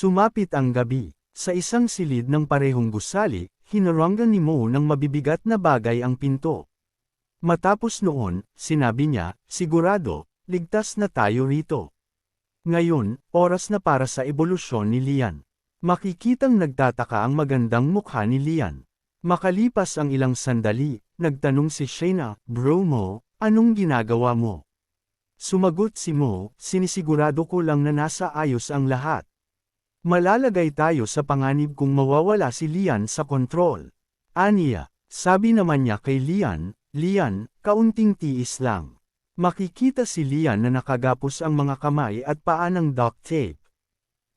Sumapit ang gabi. Sa isang silid ng parehong gusali, hinaranggan ni Mo ng mabibigat na bagay ang pinto. Matapos noon, sinabi niya, sigurado, ligtas na tayo rito. Ngayon, oras na para sa ebolusyon ni Lian. Makikitang nagtataka ang magandang mukha ni Lian. Makalipas ang ilang sandali, nagtanong si Shayna, Bro mo, anong ginagawa mo? Sumagot si Mo, sinisigurado ko lang na nasa ayos ang lahat. Malalagay tayo sa panganib kung mawawala si Lian sa kontrol. Aniya, sabi naman niya kay Lian, Lian, kaunting tiis lang. Makikita si Lian na nakagapos ang mga kamay at paa ng duct tape.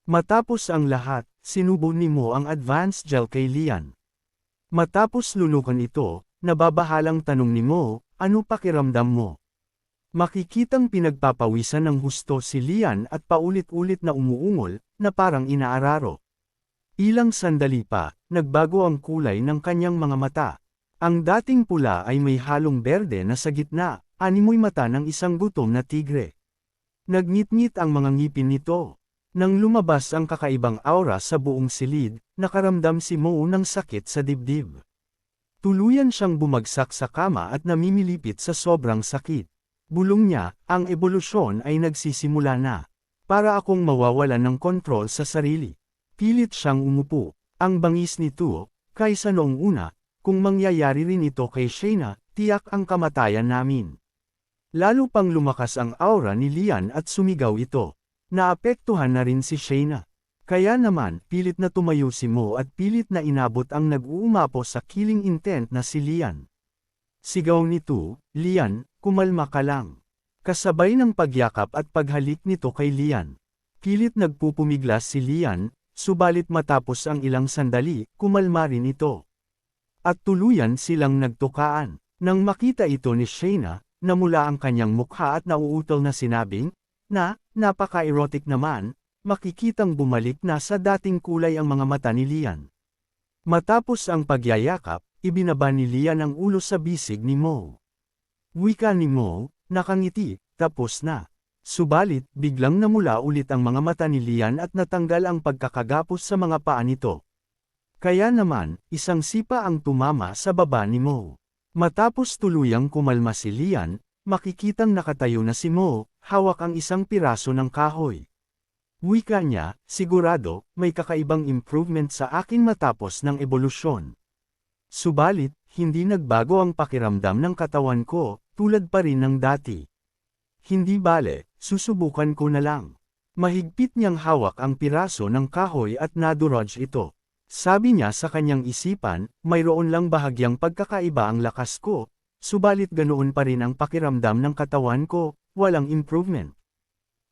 Matapos ang lahat, sinubo ni Mo ang advanced gel kay Lian. Matapos lulukan ito, nababahalang tanong ni Mo, ano pakiramdam mo? Makikitang pinagpapawisan ng husto si Lian at paulit-ulit na umuungol, na parang inaararo. Ilang sandali pa, nagbago ang kulay ng kanyang mga mata. Ang dating pula ay may halong berde na sa gitna, animoy mata ng isang gutom na tigre. Nagngit-ngit ang mga ngipin nito. Nang lumabas ang kakaibang aura sa buong silid, nakaramdam si Mo ng sakit sa dibdib. Tuluyan siyang bumagsak sa kama at namimilipit sa sobrang sakit. Bulong niya, ang ebolusyon ay nagsisimula na. Para akong mawawalan ng kontrol sa sarili. Pilit siyang umupo. Ang bangis nito, kaysa noong una, kung mangyayari rin ito kay Shayna, tiyak ang kamatayan namin. Lalo pang lumakas ang aura ni Lian at sumigaw ito. Naapektuhan na rin si Shayna. Kaya naman, pilit na tumayo si Mo at pilit na inabot ang nag-uumapo sa killing intent na si Lian. Sigaw nito, Lian, kumalma ka lang. Kasabay ng pagyakap at paghalik nito kay Lian. Pilit nagpupumiglas si Lian, subalit matapos ang ilang sandali, kumalma rin ito. At tuluyan silang nagtukaan. Nang makita ito ni Shayna, namula ang kanyang mukha at nauutol na sinabing, na, napaka-erotic naman, makikitang bumalik na sa dating kulay ang mga mata ni Lian. Matapos ang pagyayakap, ibinaba ni Lian ang ulo sa bisig ni Mo. Wika ni Mo, nakangiti, tapos na. Subalit, biglang namula ulit ang mga mata ni Lian at natanggal ang pagkakagapos sa mga paa nito. Kaya naman, isang sipa ang tumama sa baba ni Mo. Matapos tuluyang kumalma si Lian, makikitang nakatayo na si Mo, hawak ang isang piraso ng kahoy. Wika niya, sigurado, may kakaibang improvement sa akin matapos ng ebolusyon. Subalit, hindi nagbago ang pakiramdam ng katawan ko, tulad pa rin ng dati. Hindi bale, susubukan ko na lang. Mahigpit niyang hawak ang piraso ng kahoy at naduraj ito. Sabi niya sa kanyang isipan, mayroon lang bahagyang pagkakaiba ang lakas ko, subalit ganoon pa rin ang pakiramdam ng katawan ko, walang improvement.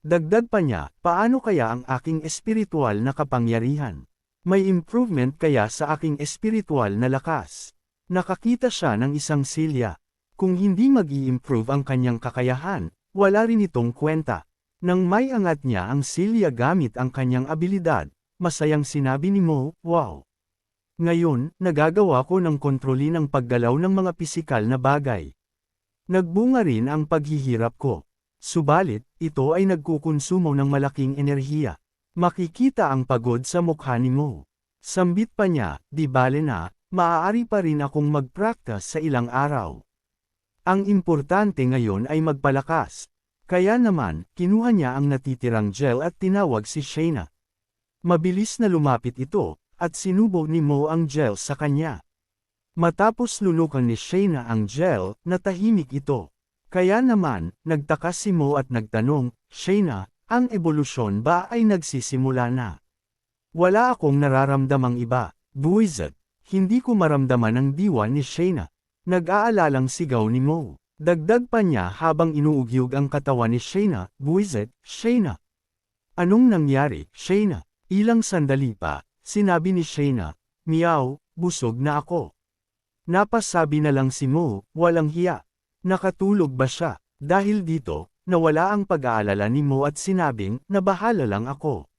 Dagdag pa niya, paano kaya ang aking espiritual na kapangyarihan? May improvement kaya sa aking espiritual na lakas? Nakakita siya ng isang silya. Kung hindi mag improve ang kanyang kakayahan, wala rin itong kwenta. Nang may angat niya ang silya gamit ang kanyang abilidad, masayang sinabi ni Mo, wow. Ngayon, nagagawa ko ng kontrolin ang paggalaw ng mga pisikal na bagay. Nagbunga rin ang paghihirap ko. Subalit, ito ay nagkukonsumo ng malaking enerhiya. Makikita ang pagod sa mukha ni Mo. Sambit pa niya, di bale na, maaari pa rin akong mag-practice sa ilang araw. Ang importante ngayon ay magpalakas. Kaya naman, kinuha niya ang natitirang gel at tinawag si Shayna. Mabilis na lumapit ito, at sinubo ni Mo ang gel sa kanya. Matapos lulukan ni Shayna ang gel, natahimik ito. Kaya naman, nagtaka si Mo at nagtanong, Shayna, ang ebolusyon ba ay nagsisimula na? Wala akong nararamdamang iba, buwizat. Hindi ko maramdaman ang diwa ni Shayna. Nag-aalalang sigaw ni Mo. Dagdag pa niya habang inuugyog ang katawan ni Shayna, buwizet, Shayna. Anong nangyari, Shayna? Ilang sandali pa, sinabi ni Shayna, Meow, busog na ako. Napasabi na lang si Mo, walang hiya. Nakatulog ba siya? Dahil dito, nawala ang pag-aalala ni Mo at sinabing, nabahala lang ako.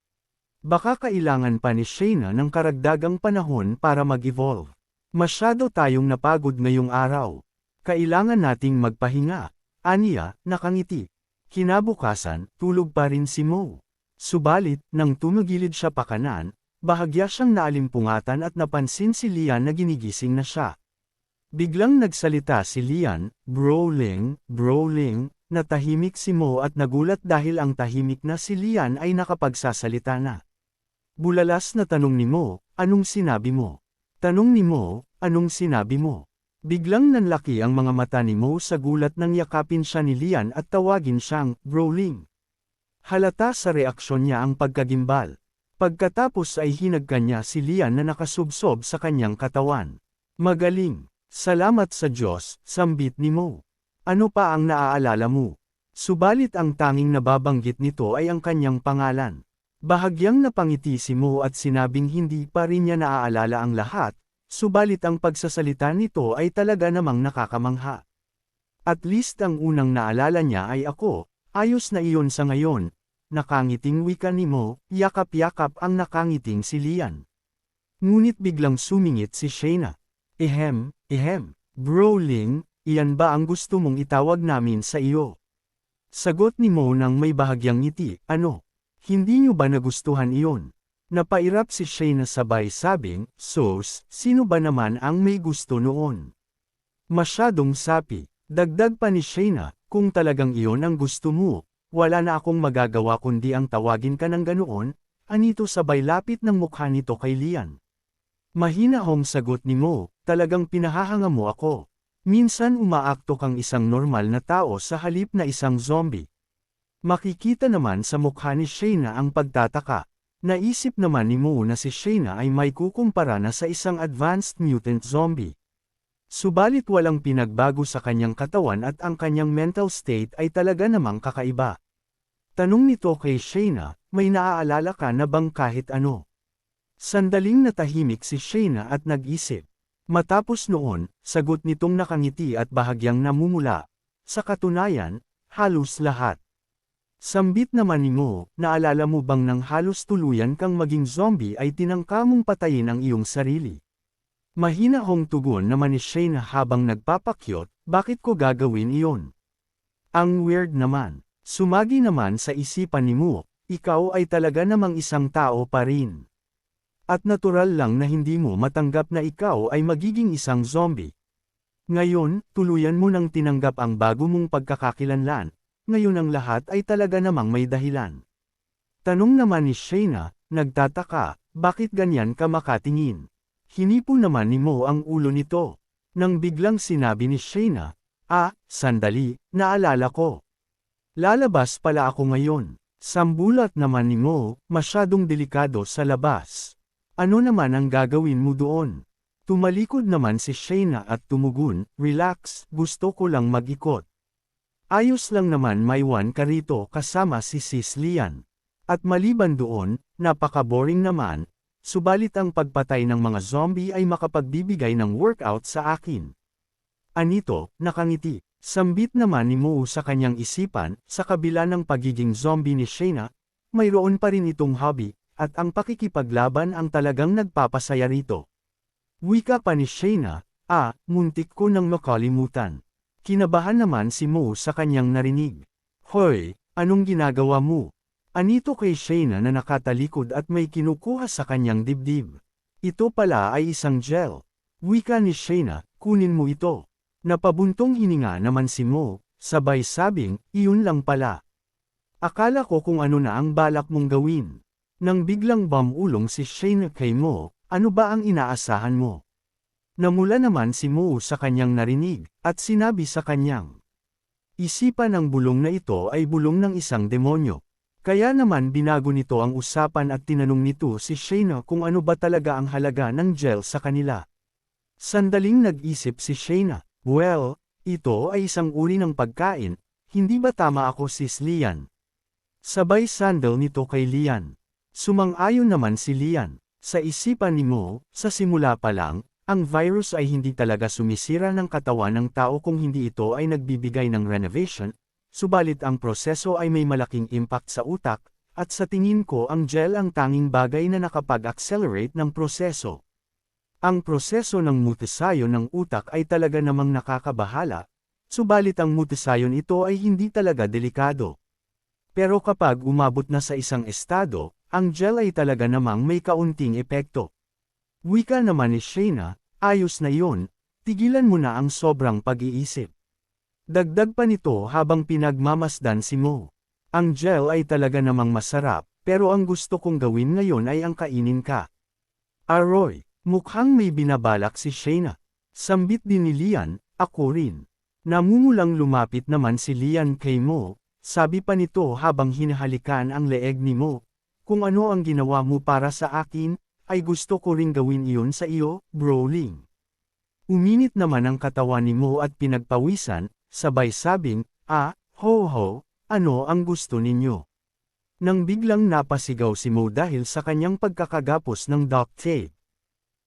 Baka kailangan pa ni Shayna ng karagdagang panahon para mag-evolve. Masyado tayong napagod ngayong araw. Kailangan nating magpahinga. Aniya, nakangiti. Kinabukasan, tulog pa rin si Mo. Subalit, nang tumagilid siya pakanan, bahagya siyang naalimpungatan at napansin si Lian na ginigising na siya. Biglang nagsalita si Lian, Bro-ling, Bro-ling, natahimik si Mo at nagulat dahil ang tahimik na si Lian ay nakapagsasalita na. Bulalas na tanong ni Mo, anong sinabi mo? Tanong ni Mo, anong sinabi mo? Biglang nanlaki ang mga mata ni Mo sa gulat nang yakapin siya ni Lian at tawagin siyang, Bro-ling. Halata sa reaksyon niya ang pagkagimbal. Pagkatapos ay hinagka niya si Lian na nakasubsob sa kanyang katawan. Magaling. Salamat sa Diyos, sambit ni Mo. Ano pa ang naaalala mo? Subalit ang tanging nababanggit nito ay ang kanyang pangalan. Bahagyang napangiti si Mo at sinabing hindi pa rin niya naaalala ang lahat, subalit ang pagsasalita nito ay talaga namang nakakamangha. At least ang unang naalala niya ay ako, Ayos na iyon sa ngayon. Nakangiting wika ni Mo, yakap-yakap ang nakangiting si Lian. Ngunit biglang sumingit si Shayna. Ehem, ehem, bro Ling, iyan ba ang gusto mong itawag namin sa iyo? Sagot ni Mo nang may bahagyang ngiti, ano? Hindi niyo ba nagustuhan iyon? Napairap si Shayna sabay sabing, Sos, sino ba naman ang may gusto noon? Masyadong sapi, dagdag pa ni Shayna, kung talagang iyon ang gusto mo, wala na akong magagawa kundi ang tawagin ka ng ganoon, anito sabay lapit ng mukha nito kay Lian. Mahina hong sagot ni Mo, talagang pinahahanga mo ako. Minsan umaakto kang isang normal na tao sa halip na isang zombie. Makikita naman sa mukha ni Shayna ang pagtataka. Naisip naman ni Mo na si Shayna ay may kukumpara na sa isang advanced mutant zombie. Subalit walang pinagbago sa kanyang katawan at ang kanyang mental state ay talaga namang kakaiba. Tanong nito kay Shayna, may naaalala ka na bang kahit ano? Sandaling natahimik si Shayna at nag-isip. Matapos noon, sagot nitong nakangiti at bahagyang namumula. Sa katunayan, halos lahat. Sambit naman ni Mo, naalala mo bang nang halos tuluyan kang maging zombie ay tinangka mong patayin ang iyong sarili? Mahina hong tugon naman ni Shayna habang nagpapakyot, bakit ko gagawin iyon? Ang weird naman. Sumagi naman sa isipan ni Mo, ikaw ay talaga namang isang tao pa rin. At natural lang na hindi mo matanggap na ikaw ay magiging isang zombie. Ngayon, tuluyan mo nang tinanggap ang bago mong pagkakakilanlan, ngayon ang lahat ay talaga namang may dahilan. Tanong naman ni Shayna, nagtataka, bakit ganyan ka makatingin? Hinipo naman ni Mo ang ulo nito. Nang biglang sinabi ni Shayna, Ah, sandali, naalala ko. Lalabas pala ako ngayon. Sambulat naman ni Mo, masyadong delikado sa labas. Ano naman ang gagawin mo doon? Tumalikod naman si Shayna at tumugon, relax, gusto ko lang mag-ikot. Ayos lang naman may one ka rito kasama si Sis Lian. At maliban doon, napaka-boring naman, Subalit ang pagpatay ng mga zombie ay makapagbibigay ng workout sa akin. Anito, nakangiti. Sambit naman ni Moo sa kanyang isipan, sa kabila ng pagiging zombie ni Shayna, mayroon pa rin itong hobby, at ang pakikipaglaban ang talagang nagpapasaya rito. Wika pa ni Shayna, ah, muntik ko nang makalimutan. Kinabahan naman si Moo sa kanyang narinig. Hoy, anong ginagawa mo? Anito kay Shayna na nakatalikod at may kinukuha sa kanyang dibdib. Ito pala ay isang gel. Wika ni Shayna, kunin mo ito. Napabuntong hininga naman si Mo, sabay sabing, iyon lang pala. Akala ko kung ano na ang balak mong gawin. Nang biglang bamulong si Shayna kay Mo, ano ba ang inaasahan mo? Namula naman si Mo sa kanyang narinig, at sinabi sa kanyang. Isipan ng bulong na ito ay bulong ng isang demonyo. Kaya naman binago nito ang usapan at tinanong nito si Shayna kung ano ba talaga ang halaga ng gel sa kanila. Sandaling nag-isip si Shayna, well, ito ay isang uri ng pagkain, hindi ba tama ako sis Lian? Sabay sandal nito kay Lian. Sumang-ayon naman si Lian. Sa isipan ni Mo, sa simula pa lang, ang virus ay hindi talaga sumisira ng katawan ng tao kung hindi ito ay nagbibigay ng renovation, Subalit ang proseso ay may malaking impact sa utak, at sa tingin ko ang gel ang tanging bagay na nakapag-accelerate ng proseso. Ang proseso ng mutasayon ng utak ay talaga namang nakakabahala, subalit ang mutasayon ito ay hindi talaga delikado. Pero kapag umabot na sa isang estado, ang gel ay talaga namang may kaunting epekto. Wika naman ni Shayna, ayos na yon, tigilan mo na ang sobrang pag-iisip. Dagdag pa nito habang pinagmamasdan si Mo. Ang gel ay talaga namang masarap, pero ang gusto kong gawin ngayon ay ang kainin ka. Aroy, mukhang may binabalak si Shayna. Sambit din ni Lian, ako rin. Namumulang lumapit naman si Lian kay Mo, sabi pa nito habang hinahalikan ang leeg ni Mo. Kung ano ang ginawa mo para sa akin, ay gusto ko ring gawin iyon sa iyo, Browling. Uminit naman ang katawan ni Mo at pinagpawisan, sabay sabing, ah, ho ho, ano ang gusto ninyo? Nang biglang napasigaw si Mo dahil sa kanyang pagkakagapos ng duct tape.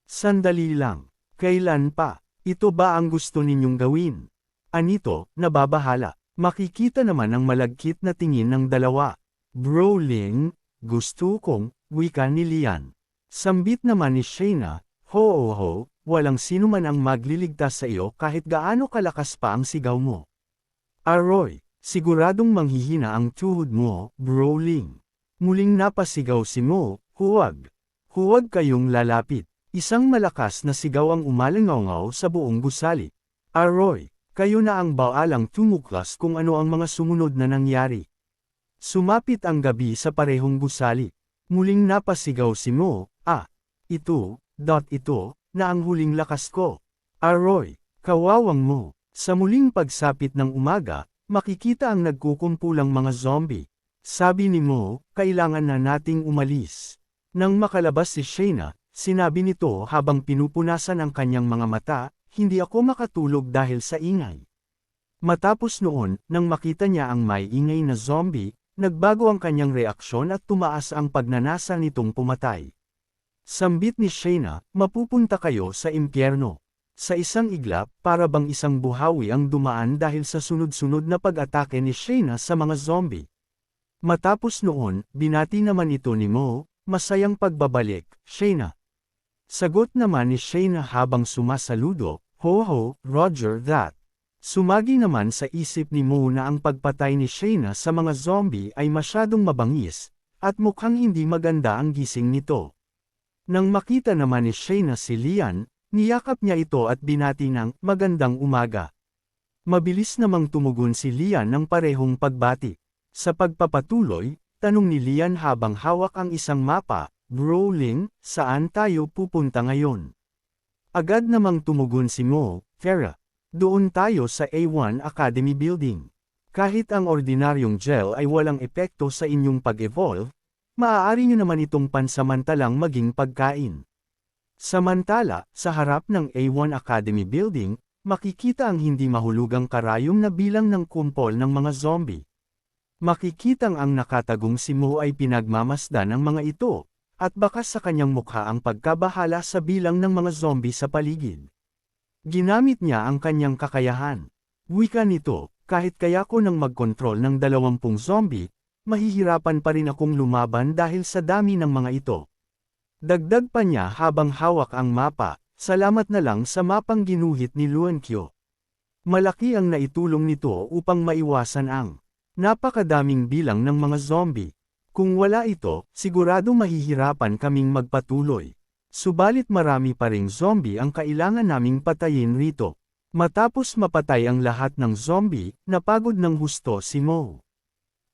Sandali lang, kailan pa, ito ba ang gusto ninyong gawin? Anito, nababahala, makikita naman ang malagkit na tingin ng dalawa. Brolin, gusto kong, wika ni Lian. Sambit naman ni Shayna, ho ho ho, walang sino man ang magliligtas sa iyo kahit gaano kalakas pa ang sigaw mo. Aroy, Siguradong manghihina ang tuhod mo, Browling. Muling napasigaw si Mo, huwag. Huwag kayong lalapit. Isang malakas na sigaw ang umalangaw sa buong gusali. Aroy, kayo na ang baalang tumuklas kung ano ang mga sumunod na nangyari. Sumapit ang gabi sa parehong gusali. Muling napasigaw si Mo, ah, ito, dot ito, na ang huling lakas ko. Aroy, kawawang mo. Sa muling pagsapit ng umaga, Makikita ang nagkukumpulang mga zombie. Sabi ni Mo, kailangan na nating umalis. Nang makalabas si Shayna, sinabi nito habang pinupunasan ang kanyang mga mata, hindi ako makatulog dahil sa ingay. Matapos noon, nang makita niya ang may ingay na zombie, nagbago ang kanyang reaksyon at tumaas ang pagnanasa nitong pumatay. Sambit ni Shayna, mapupunta kayo sa impyerno. Sa isang iglap, para bang isang buhawi ang dumaan dahil sa sunod-sunod na pag-atake ni Shayna sa mga zombie. Matapos noon, binati naman ito ni Mo, masayang pagbabalik, Shayna. Sagot naman ni Shayna habang sumasaludo, Ho ho, Roger that. Sumagi naman sa isip ni Mo na ang pagpatay ni Shayna sa mga zombie ay masyadong mabangis, at mukhang hindi maganda ang gising nito. Nang makita naman ni Shayna si Lian, Niyakap niya ito at binati ng magandang umaga. Mabilis namang tumugon si Lian ng parehong pagbati. Sa pagpapatuloy, tanong ni Lian habang hawak ang isang mapa, Brolin, saan tayo pupunta ngayon? Agad namang tumugon si Mo, Farah. Doon tayo sa A1 Academy Building. Kahit ang ordinaryong gel ay walang epekto sa inyong pag-evolve, maaari nyo naman itong pansamantalang maging pagkain. Samantala, sa harap ng A1 Academy Building, makikita ang hindi mahulugang karayom na bilang ng kumpol ng mga zombie. Makikitang ang nakatagong si Mo ay pinagmamasdan ng mga ito, at baka sa kanyang mukha ang pagkabahala sa bilang ng mga zombie sa paligid. Ginamit niya ang kanyang kakayahan. Wika nito, kahit kaya ko nang magkontrol ng dalawampung zombie, mahihirapan pa rin akong lumaban dahil sa dami ng mga ito. Dagdag pa niya habang hawak ang mapa, salamat na lang sa mapang ginuhit ni Luankyo. Malaki ang naitulong nito upang maiwasan ang napakadaming bilang ng mga zombie. Kung wala ito, sigurado mahihirapan kaming magpatuloy. Subalit marami pa ring zombie ang kailangan naming patayin rito. Matapos mapatay ang lahat ng zombie, napagod ng husto si Mo.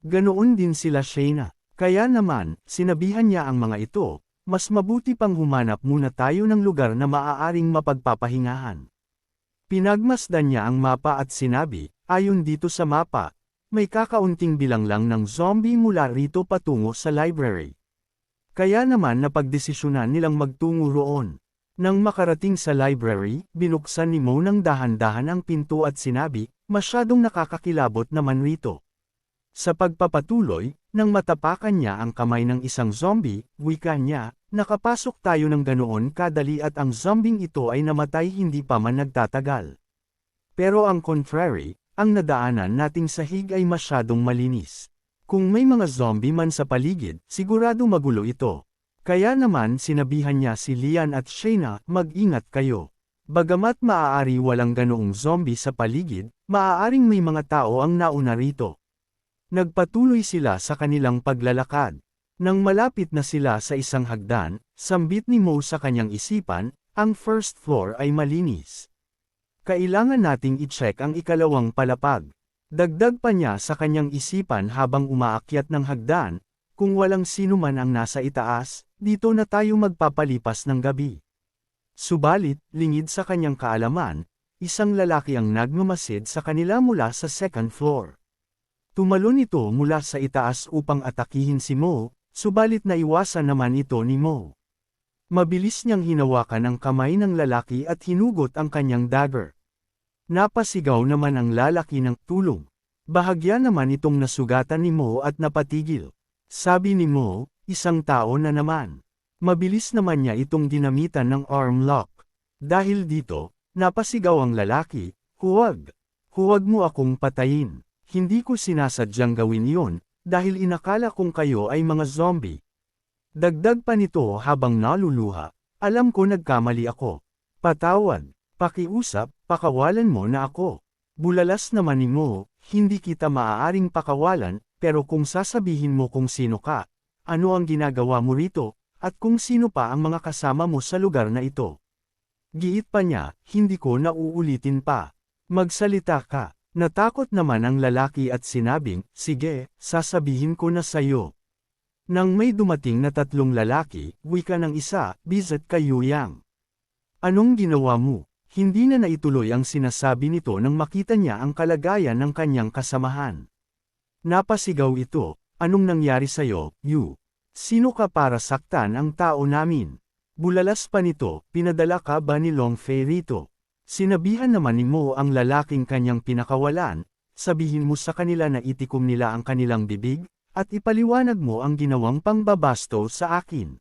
Ganoon din sila Shayna. Kaya naman, sinabihan niya ang mga ito, mas mabuti pang humanap muna tayo ng lugar na maaaring mapagpapahingahan. Pinagmasdan niya ang mapa at sinabi, ayon dito sa mapa, may kakaunting bilang lang ng zombie mula rito patungo sa library. Kaya naman napagdesisyonan nilang magtungo roon. Nang makarating sa library, binuksan ni Mo ng dahan-dahan ang pinto at sinabi, masyadong nakakakilabot naman rito. Sa pagpapatuloy, nang matapakan niya ang kamay ng isang zombie, wika niya, nakapasok tayo ng ganoon kadali at ang zombing ito ay namatay hindi pa man nagtatagal. Pero ang contrary, ang nadaanan nating sahig ay masyadong malinis. Kung may mga zombie man sa paligid, sigurado magulo ito. Kaya naman sinabihan niya si Lian at Shayna, mag-ingat kayo. Bagamat maaari walang ganoong zombie sa paligid, maaaring may mga tao ang nauna rito. Nagpatuloy sila sa kanilang paglalakad. Nang malapit na sila sa isang hagdan, sambit ni Mo sa kanyang isipan, ang first floor ay malinis. Kailangan nating i-check ang ikalawang palapag. Dagdag pa niya sa kanyang isipan habang umaakyat ng hagdan, kung walang sino man ang nasa itaas, dito na tayo magpapalipas ng gabi. Subalit, lingid sa kanyang kaalaman, isang lalaki ang nagmamasid sa kanila mula sa second floor. Tumalon ito mula sa itaas upang atakihin si Mo, subalit naiwasan naman ito ni Mo. Mabilis niyang hinawakan ang kamay ng lalaki at hinugot ang kanyang dagger. Napasigaw naman ang lalaki ng tulong. Bahagya naman itong nasugatan ni Mo at napatigil. Sabi ni Mo, isang tao na naman. Mabilis naman niya itong dinamitan ng arm lock. Dahil dito, napasigaw ang lalaki, huwag. Huwag mo akong patayin. Hindi ko sinasadyang gawin yon, dahil inakala kong kayo ay mga zombie. Dagdag pa nito habang naluluha, alam ko nagkamali ako. Patawad, pakiusap, pakawalan mo na ako. Bulalas naman ni Mo, hindi kita maaaring pakawalan, pero kung sasabihin mo kung sino ka, ano ang ginagawa mo rito, at kung sino pa ang mga kasama mo sa lugar na ito. Giit pa niya, hindi ko nauulitin pa. Magsalita ka. Natakot naman ang lalaki at sinabing, sige, sasabihin ko na sayo. Nang may dumating na tatlong lalaki, wika ng isa, bizat kay Yang. Anong ginawa mo? Hindi na naituloy ang sinasabi nito nang makita niya ang kalagayan ng kanyang kasamahan. Napasigaw ito, anong nangyari sa'yo, Yu? Sino ka para saktan ang tao namin? Bulalas pa nito, pinadala ka ba ni Long Fei rito? Sinabihan naman ni Mo ang lalaking kanyang pinakawalan, sabihin mo sa kanila na itikom nila ang kanilang bibig, at ipaliwanag mo ang ginawang pangbabasto sa akin.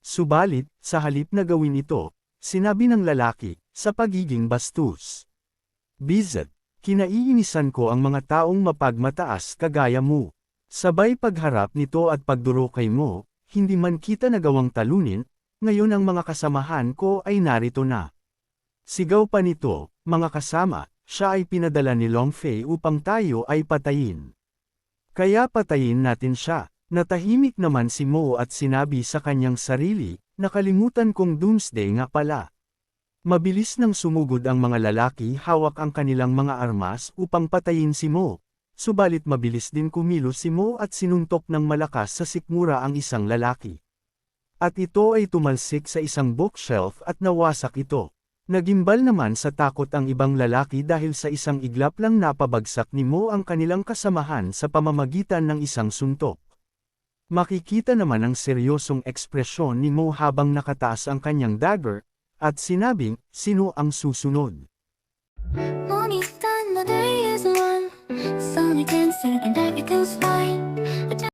Subalit, sa halip na gawin ito, sinabi ng lalaki, sa pagiging bastos. Bizet, kinaiinisan ko ang mga taong mapagmataas kagaya mo. Sabay pagharap nito at pagduro kay mo, hindi man kita nagawang talunin, ngayon ang mga kasamahan ko ay narito na. Sigaw pa nito, mga kasama, siya ay pinadala ni Long Fei upang tayo ay patayin. Kaya patayin natin siya. Natahimik naman si Mo at sinabi sa kanyang sarili, nakalimutan kong doomsday nga pala. Mabilis nang sumugod ang mga lalaki hawak ang kanilang mga armas upang patayin si Mo. Subalit mabilis din kumilos si Mo at sinuntok ng malakas sa sikmura ang isang lalaki. At ito ay tumalsik sa isang bookshelf at nawasak ito. Nagimbal naman sa takot ang ibang lalaki dahil sa isang iglap lang napabagsak ni Mo ang kanilang kasamahan sa pamamagitan ng isang suntok. Makikita naman ang seryosong ekspresyon ni Mo habang nakataas ang kanyang dagger, at sinabing, sino ang susunod. Money's done, the day is won. Sun against it, and I can spy.